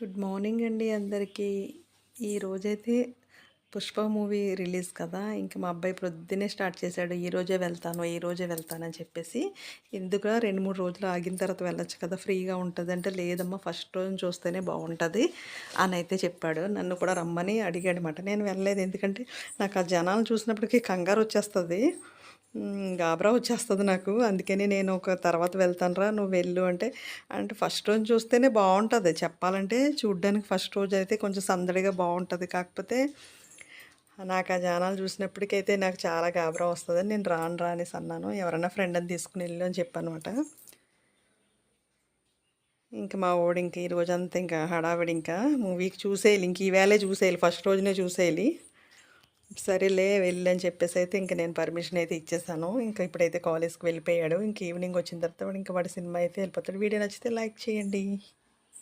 Good morning అండి అందరికీ. ఈరోజైతే పుష్ప మూవీ రిలీజ్ కదా. ఇంక మా అబ్బాయి ప్రొద్దునే స్టార్ట్ చేశాడు ఈ రోజే వెళ్తాను ఈ రోజే వెళ్తానని చెప్పేసి. ఎందుకు రెండు మూడు రోజులు ఆగిన తర్వాత వెళ్ళొచ్చు కదా ఫ్రీగా ఉంటుంది అంటే లేదమ్మా ఫస్ట్ రోజు చూస్తేనే బాగుంటుంది అని అయితే చెప్పాడు. నన్ను కూడా రమ్మని అడిగాడు అనమాట నేను వెళ్ళలేదు ఎందుకంటే నాకు ఆ జనాలు చూసినప్పటికీ కంగారు వచ్చేస్తుంది. గాబరా వచ్చేస్తుంది నాకు. అందుకని నేను ఒక తర్వాత వెళ్తానురా నువ్వు వెళ్ళు అంటే. అంటే ఫస్ట్ రోజు చూస్తేనే బాగుంటుంది. చెప్పాలంటే చూడ్డానికి ఫస్ట్ రోజు అయితే కొంచెం సందడిగా బాగుంటుంది. కాకపోతే నాకు ఆ జానాలు చూసినప్పటికైతే నాకు చాలా గాబరా వస్తుంది నేను రాను రా అనేసి అన్నాను. ఎవరైనా ఫ్రెండ్ అని తీసుకుని వెళ్ళు అని చెప్పనమాట ఇంకా మా ఓడి ఇంకా ఈ రోజంతా ఇంకా హడావిడి ఇంకా. మూవీకి చూసేయాలి. ఇంక ఈవేళే చూసేయాలి. ఫస్ట్ రోజునే చూసేయాలి. సరేలే వెళ్ళి అని చెప్పేసి అయితే ఇంక నేను పర్మిషన్ అయితే ఇచ్చేసాను. ఇంకా ఇప్పుడైతే కాలేజ్కి వెళ్ళిపోయాడు. ఇంక ఈవినింగ్ వచ్చిన తర్వాత ఇంకా వాడి సినిమా అయితే వెళ్ళిపోతాడు. వీడియో నచ్చితే లైక్ చేయండి.